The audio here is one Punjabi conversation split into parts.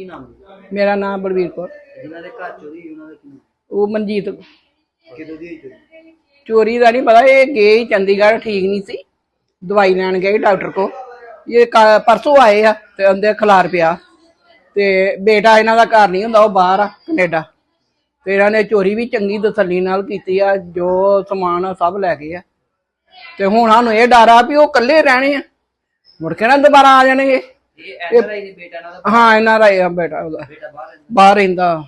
ਕੀ ਨਾਮ ਹੈ? ਮੇਰਾ ਨਾਮ ਬਲਵੀਰ ਕੌਰ। ਜਿਨ੍ਹਾਂ ਦੇ ਘਰ ਚੋਰੀ ਹੋਈ ਉਹਨਾਂ ਦਾ ਕੀ ਨਾਮ? ਉਹ ਮਨਜੀਤ। ਕਿਦੋਂ ਦੀ ਹੋਈ ਚੋਰੀ? ਚੋਰੀ ਦਾ ਨਹੀਂ ਪਤਾ ਇਹ ਗਏ ਹੀ ਚੰਡੀਗੜ੍ਹ ਠੀਕ ਨਹੀਂ ਸੀ। ਦਵਾਈ ਲੈਣ ਗਏ ਡਾਕਟਰ ਕੋ ਇਹ ਕ- ਪਰਸੋਂ ਆਏ ਆ ਤੇ ਅੰਦਰ ਖਲਾਰ ਪਿਆ। ਤੇ ਬੇਟਾ ਇਹਨਾਂ ਦਾ ਘਰ ਨਹੀਂ ਹੁੰਦਾ ਉਹ ਬਾਹਰ ਆ ਕੈਨੇਡਾ। ਤੇ ਇਹਨਾਂ ਨੇ ਚੋਰੀ ਵੀ ਚੰਗੀ ਤਸੱਲੀ ਨਾਲ ਕੀਤੀ ਆ ਜੋ ਸਮਾਨ ਆ ਸਭ ਲੈ ਗਏ ਆ। ਤੇ ਹੁਣ ਸਾਨੂੰ ਇਹ ਡਰ ਆ ਵੀ ਉਹ ਇਕੱਲੇ ਰਹਿਣੇ ਆ। ਮੁੜ ਕੇ ਨਾ ਦੁਬਾਰਾ ਆ ਜਾਣਗੇ। ਇਹ ਹੀ ਨਹੀਂ ਬੇਟਾ ਇਹਨਾਂ ਦਾ ਹਾਂ ਇਹਨਾਂ ਦਾ ਹੀ ਆ ਬੇਟਾ ਉਹਦਾ। ਬੇਟਾ ਬਾਹਰ ਰਹਿੰਦਾ। ਬਾਹਰ ਰਹਿੰਦਾ।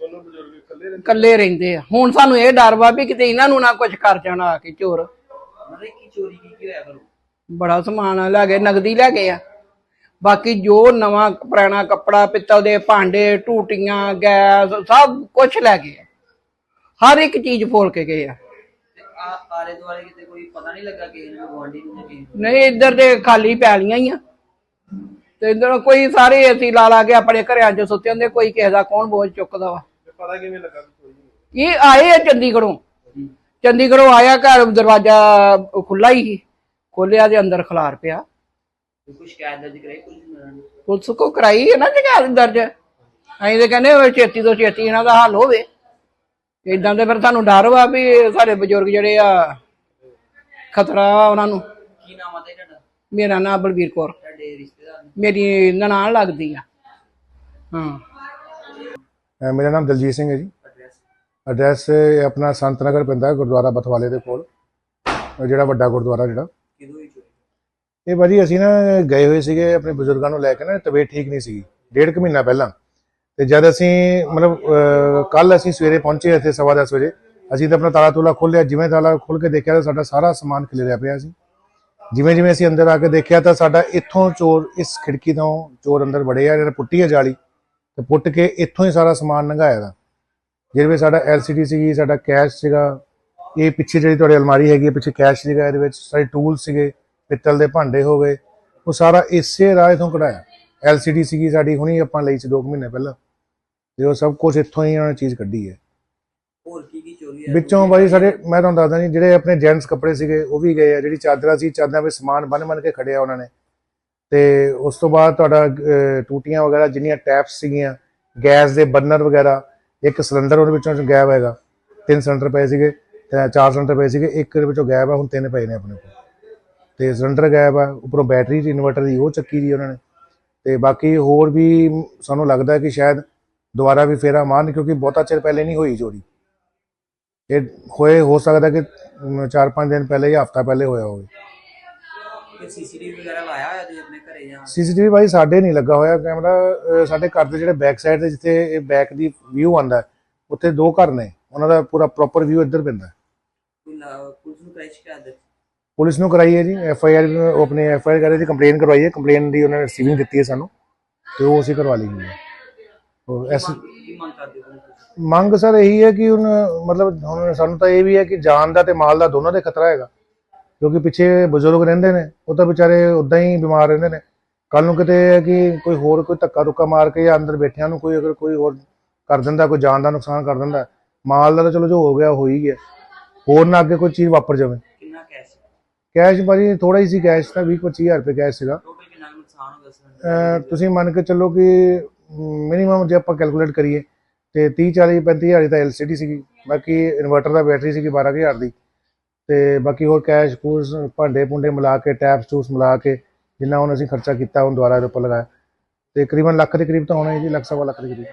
ਦੋਨੋਂ ਬਜ਼ੁਰਗ ਇਕੱਲੇ ਰਹਿੰਦੇ? ਆ। ਹੁਣ ਸਾਨੂੰ ਇਹ ਡਰ ਵਾ ਵੀ ਕਿਤੇ ਇਹਨਾਂ ਨੂੰ ਨਾ ਕੁਝ ਕਰ ਜਾਣਾ ਆ ਕੇ ਚੋਰ। ਮਤਲਬ ਕੀ ਚੋਰੀ ਕੀ ਕੀ ਹੋਇਆ ਕਰੋ ਬੜਾ ਸਮਾਨ ਲੈ ਗਏ ਨਗਦੀ ਲੈ ਗਏ ਆ। ਬਾਕੀ ਜੋ ਨਵਾਂ ਪੁਰਾਣਾ ਕੱਪੜਾ ਪਿੱਤਲ ਦੇ ਭਾਂਡੇ ਟੂਟੀਆਂ ਗੈਸ ਸਭ ਕੁਝ ਲੈ ਗਏ ਆ। ਹਰ ਇੱਕ ਚੀਜ਼ ਫੋਲ ਕੇ ਗਏ ਆ। ਤੇ ਆ ਆਲੇ ਦੁਆਲੇ ਕਿਤੇ ਕੋਈ ਪਤਾ ਨਹੀਂ ਲੱਗਾ ਕਿ ਇਹਨਾਂ ਨੂੰ ਗਵਾਂਢੀ ਨੂੰ ਜਾਂ ਕਿਸੇ ਨੂੰ? ਨਹੀਂ ਇੱਧਰ ਦੇ ਖਾਲੀ ਪੈਲੀਆਂ ਹੀ ਆ। ਤੇ ਇੱਧਰ ਕੋਈ ਸਾਰੇ ਅਸੀਂ ਲਾ ਲਾ ਕੇ ਆਪਣੇ ਘਰਾਂ 'ਚ ਸੁੱਤੇ ਹੁੰਦੇ ਕੋਈ ਕਿਸੇ ਦਾ ਕੌਣ ਬੋਝ ਚੁੱਕਦਾ ਵਾ? ਪਤਾ ਕਿਵੇਂ ਲੱਗਾ ਵੀ ਹੋਈ? ਇਹ ਆਏ ਆ ਚੰਡੀਗੜ੍ਹੋਂ? ਚੰਡੀਗੜ੍ਹੋਂ ਆਇਆ ਘਰ ਦਰਵਾਜ਼ਾ ਖੁੱਲਾ ਹੀ ਸੀ ਖੋਲਿਆ ਦੇ ਅੰਦਰ ਖਲਾਰ ਪਿਆ। ਕੋਈ ਕੁਝ ਸ਼ਿਕਾਇਤ ਦਰਜ ਕਰਾਈ ਪੁਲਿਸ ਨੂੰ ਪੁਲਿਸ ਕੋ ਕਰਾਈ ਹੈ ਨਾ ਸ਼ਿਕਾਇਤ ਦਰਜ? ਅਸੀਂ ਤੇ ਕਹਿੰਦੇ ਵੀ ਛੇਤੀ ਤੋਂ ਛੇਤੀ ਇਹਨਾਂ ਦਾ ਹੱਲ ਹੋਵੇ। ਇਦਾਂ ਦੇ ਫਿਰ ਸਾਨੂੰ ਡਰ ਵਾ ਵੀ ਸਾਡੇ ਬਜ਼ੁਰਗ ਜਿਹੜੇ ਆ ਖਤਰਾ ਵਾ ਉਹਨਾਂ ਨੂੰ। ਕੀ ਨਾਮ ਆ ਤੇ ਤੁਹਾਡਾ? ਮੇਰਾ ਨਾਮ ਬਲਵੀਰ ਕੌਰ। ਮੇਰੀ ਨਨਾਣ ਲੱਗਦੀ ਆ। ਹਾਂ। ਅਹ ਮੇਰਾ ਨਾਮ ਦਲਜੀਤ ਸਿੰਘ ਹੈ ਜੀ। ਐਡਰੈਸ ਆਪਣਾ ਸੰਤ ਨਗਰ ਪੈਂਦਾ ਗੁਰਦੁਆਰਾ ਬਥਵਾਲੇ ਦੇ ਕੋਲ। ਉਹ ਜਿਹੜਾ ਵੱਡਾ ਗੁਰਦੁਆਰਾ ਜਿਹੜਾ। ਕਿਦੋਂ ਹੋਈ ਚੋਰੀ ਇਹ ਭਾਜੀ ਅਸੀਂ ਨਾ ਗਏ ਹੋਏ ਸੀਗੇ ਆਪਣੇ ਬਜ਼ੁਰਗਾਂ ਨੂੰ ਲੈ ਕੇ ਨਾ, ਤਬੀਅਤ ਠੀਕ ਨਹੀਂ ਸੀਗੀ, ਡੇਢ ਕੁ ਮਹੀਨਾ ਪਹਿਲਾਂ। ਤੇ ਜਦ ਅਸੀਂ ਮਤਲਬ ਕੱਲ ਅਸੀਂ ਸਵੇਰੇ ਪਹੁੰਚੇ ਇੱਥੇ ਸਵਾ ਦਸ ਵਜੇ, ਅਸੀਂ ਤਾਂ ਆਪਣਾ ਤਾਲਾ ਤੂਲਾ ਖੋਲ੍ਹਿਆ, ਜਿਵੇਂ ਤਾਲਾ ਖੋਲ ਕੇ ਦੇਖਿਆ ਤਾਂ ਸਾਡਾ ਸਾਰਾ ਸਮਾਨ ਖਿਲਰਿਆ ਪਿਆ ਸੀ। ਜਿਵੇਂ ਜਿਵੇਂ ਅਸੀਂ ਅੰਦਰ ਆ ਕੇ ਦੇਖਿਆ ਤਾਂ ਸਾਡਾ ਇੱਥੋਂ ਚੋਰ ਇਸ ਖਿੜਕੀ ਤੋਂ ਚੋਰ ਅੰਦਰ ਵੜੇ ਆ, ਜਿਹੜਾ ਪੁੱਟੀ ਹੈ ਜਾਲੀ, ਤੇ ਪੁੱਟ ਕੇ ਇੱਥੋਂ ਹੀ ਸਾਰਾ ਸਮਾਨ ਲੰਘਾਇਆ ਦਾ ਜਿਹਦੇ ਵਿੱਚ ਸਾਡਾ LCD ਸੀਗੀ, ਸਾਡਾ ਕੈਸ਼ ਸੀਗਾ, ਇਹ ਪਿੱਛੇ ਜਿਹੜੀ ਤੁਹਾਡੀ ਅਲਮਾਰੀ ਹੈਗੀ ਹੈ ਪਿੱਛੇ ਕੈਸ਼ ਸੀਗਾ, ਇਹਦੇ ਵਿੱਚ ਸਾਰੇ ਟੂਲ ਸੀਗੇ, ਪਿੱਤਲ ਦੇ ਭਾਂਡੇ ਹੋ ਗਏ, ਉਹ ਸਾਰਾ ਇਸੇ ਰਾਹ ਤੋਂ ਕਢਾਇਆ। LCD ਸੀਗੀ ਸਾਡੀ, ਹੁਣੀ ਆਪਾਂ ਲਈ ਸੀ 2 ਮਹੀਨੇ ਪਹਿਲਾਂ, ਤੇ ਉਹ ਸਭ ਕੁਝ ਇੱਥੋਂ ਹੀ ਉਹਨਾਂ ਨੇ ਚੀਜ਼ ਕੱਢੀ ਹੈ। ਹੋਇਆ ਵਿੱਚੋਂ ਬਾਈ ਸਾਡੇ ਮੈਂ ਤੁਹਾਨੂੰ ਦੱਸਦਾ ਜੀ ਜਿਹੜੇ ਆਪਣੇ ਜੈਂਟਸ ਕੱਪੜੇ ਸੀਗੇ ਉਹ ਵੀ ਗਏ ਆ ਜਿਹੜੀ ਚਾਦਰਾਂ ਸੀ ਚਾਦਰਾਂ ਵਿੱਚ ਸਮਾਨ ਬੰਨ ਬੰਨ ਕੇ ਖੜਿਆ ਉਹਨਾਂ ਨੇ। ਤੇ ਉਸ ਤੋਂ ਬਾਅਦ ਤੁਹਾਡਾ ਟੂਟੀਆਂ ਵਗੈਰਾ ਜਿੰਨੀਆਂ ਟੈਪਸ ਸੀਗੀਆਂ ਗੈਸ ਦੇ ਬਰਨਰ ਵਗੈਰਾ ਇੱਕ ਸਿਲੰਡਰ ਉਹਦੇ ਵਿੱਚੋਂ ਗਾਇਬ ਹੈਗਾ। ਤਿੰਨ ਸਿਲੰਡਰ ਪਏ ਸੀਗੇ ਤੇ ਚਾਰ ਸਿਲੰਡਰ ਪਏ ਸੀਗੇ ਇੱਕ ਦੇ ਵਿੱਚੋਂ ਗਾਇਬ ਆ ਹੁਣ ਤਿੰਨ ਪਏ ਨੇ ਆਪਣੇ ਕੋਲ। ਤੇ ਸਿਲੰਡਰ ਗਾਇਬ ਆ ਉੱਪਰੋਂ ਬੈਟਰੀ ਦੀ ਇਨਵਰਟਰ ਦੀ ਉਹ ਚੱਕੀ ਦੀ ਉਹਨਾਂ ਨੇ। ਤੇ ਬਾਕੀ ਹੋਰ ਵੀ ਸਾਨੂੰ ਲੱਗਦਾ ਕਿ ਸ਼ਾਇਦ ਦੁਬਾਰਾ ਵੀ ਫੇਰਾ ਮਾਰਨ ਕਿਉਂਕਿ ਬਹੁਤਾ ਚਿਰ ਪਹਿਲੇ ਨਹੀਂ ਹੋਈ ਚੋਰੀ ਇਹ ਹੋਏ ਹੋ ਸਕਦਾ ਕਿ 4-5 ਦਿਨ ਪਹਿਲੇ ਜਾਂ ਹਫਤਾ ਪਹਿਲੇ ਹੋਇਆ ਹੋਵੇ। ਕੋਈ ਸੀਸੀਟੀਵੀ ਵਗੈਰਾ ਲਾਇਆ ਹੋਇਆ ਤੁਸੀਂ ਆਪਣੇ ਘਰੇ ਜਾਂ? ਸੀਸੀਟੀਵੀ ਭਾਈ ਸਾਡੇ ਨਹੀਂ ਲੱਗਾ ਹੋਇਆ। ਕੈਮਰਾ ਸਾਡੇ ਘਰ ਦੇ ਜਿਹੜੇ ਬੈਕ ਸਾਈਡ ਤੇ ਜਿੱਥੇ ਇਹ ਬੈਕ ਦੀ ਵਿਊ ਆਂਦਾ ਉੱਥੇ ਦੋ ਘਰ ਨੇ। ਉਹਨਾਂ ਦਾ ਪੂਰਾ ਪ੍ਰੋਪਰ ਵਿਊ ਇੱਧਰ ਪੈਂਦਾ ਪੁਲਿਸ ਨੂੰ ਕਰਾਈ ਸ਼ਿਕਾਇਤ ਦਰਜ ਪੁਲਿਸ ਨੂੰ ਕਰਾਈ ਹੈ ਜੀ। ਐਫ ਆਈ ਆਰ ਆਪਣੇ ਐਫ ਆਈ ਆਰ ਕਰੇ ਦੀ ਕੰਪਲੇਨ ਕਰਵਾਈ ਹੈ। ਕੰਪਲੇਨ ਦੀ ਉਹਨਾਂ ਨੇ ਰਿਸੀਵਿੰਗ ਦਿੱਤੀ ਹੈ ਸਾਨੂੰ ਤੇ ਉਹ ਅਸੀਂ ਕਰਵਾ ਲਈ ਹੈ। ਉਹ ਐਸ ਮੰਗ ਕਰਦੇ ਮੰਗ ਸਰ ਇਹੀ ਹੈ ਕਿ ਹੁਣ ਮਤਲਬ ਹੁਣ ਸਾਨੂੰ ਤਾਂ ਇਹ ਵੀ ਹੈ ਕਿ ਜਾਨ ਦਾ ਤੇ ਮਾਲ ਦਾ ਦੋਨਾਂ ਦੇ ਖਤਰਾ ਹੈਗਾ। ਕਿਉਂਕਿ ਪਿੱਛੇ ਬਜ਼ੁਰਗ ਰਹਿੰਦੇ ਨੇ ਉਹ ਤਾਂ ਵਿਚਾਰੇ ਉਦਾਂ ਹੀ ਬਿਮਾਰ ਰਹਿੰਦੇ ਨੇ। ਕੱਲ ਨੂੰ ਕਿਤੇ ਹੈ ਕਿ ਕੋਈ ਹੋਰ ਕੋਈ ਧੱਕਾ ਧੁੱਕਾ ਮਾਰ ਕੇ ਜਾਂ ਅੰਦਰ ਬੈਠਿਆਂ ਨੂੰ ਕੋਈ ਅਗਰ ਕੋਈ ਹੋਰ ਕਰ ਦਿੰਦਾ ਕੋਈ ਜਾਨ ਦਾ ਨੁਕਸਾਨ ਕਰ ਦਿੰਦਾ ਮਾਲ ਦਾ ਤਾਂ ਚਲੋ ਜੋ ਹੋ ਗਿਆ ਹੋ ਹੀ ਗਿਆ। ਹੋਰ ਨਾ ਅੱਗੇ ਕੋਈ ਚੀਜ਼ ਵਾਪਰ ਜਾਵੇ। ਕਿੰਨਾ ਕੈਸ਼ ਕੈਸ਼ ਭਾਜੀ ਥੋੜਾ ਹੀ ਸੀ ਕੈਸ਼ ਤਾਂ 20 25000 ਰੁਪਏ ਕੈਸ਼ ਸੀਗਾ। ਟੋਟਲ ਕਿੰਨਾ ਨੁਕਸਾਨ ਹੋ ਗਿਆ ਤੁਸੀਂ ਮੰਨ ਕੇ ਚੱਲੋ ਕਿ ਮਿਨੀਮਮ ਜੇ ਆਪਾਂ ਕੈਲਕੂਲੇਟ ਕਰੀਏ ਤੇ 30 40 35000 ਦੀ ਤਾਂ LCD ਸੀਗੀ, ਬਾਕੀ ਇਨਵਰਟਰ ਦਾ ਬੈਟਰੀ ਸੀਗੀ 12000 ਦੀ। ਤੇ ਬਾਕੀ ਹੋਰ ਕੈਸ਼ ਕੂਸ ਭਾਂਡੇ ਪੁੰਡੇ ਮਿਲਾ ਕੇ ਟੈਪਸ ਟੂਸ ਮਿਲਾ ਕੇ, ਜਿੰਨਾ ਹੁਣ ਅਸੀਂ ਖਰਚਾ ਕੀਤਾ, ਹੁਣ ਦੁਬਾਰਾ ਇਹਦੇ ਉੱਪਰ ਲਗਾਇਆ। ਤੇ ਤਕਰੀਬਨ ਲੱਖ ਦੇ ਕਰੀਬ ਤਾਂ ਹੋਣਾ ਜੀ, ਲੱਖ ਸਵਾ ਲੱਖ ਦੇ ਕਰੀਬ।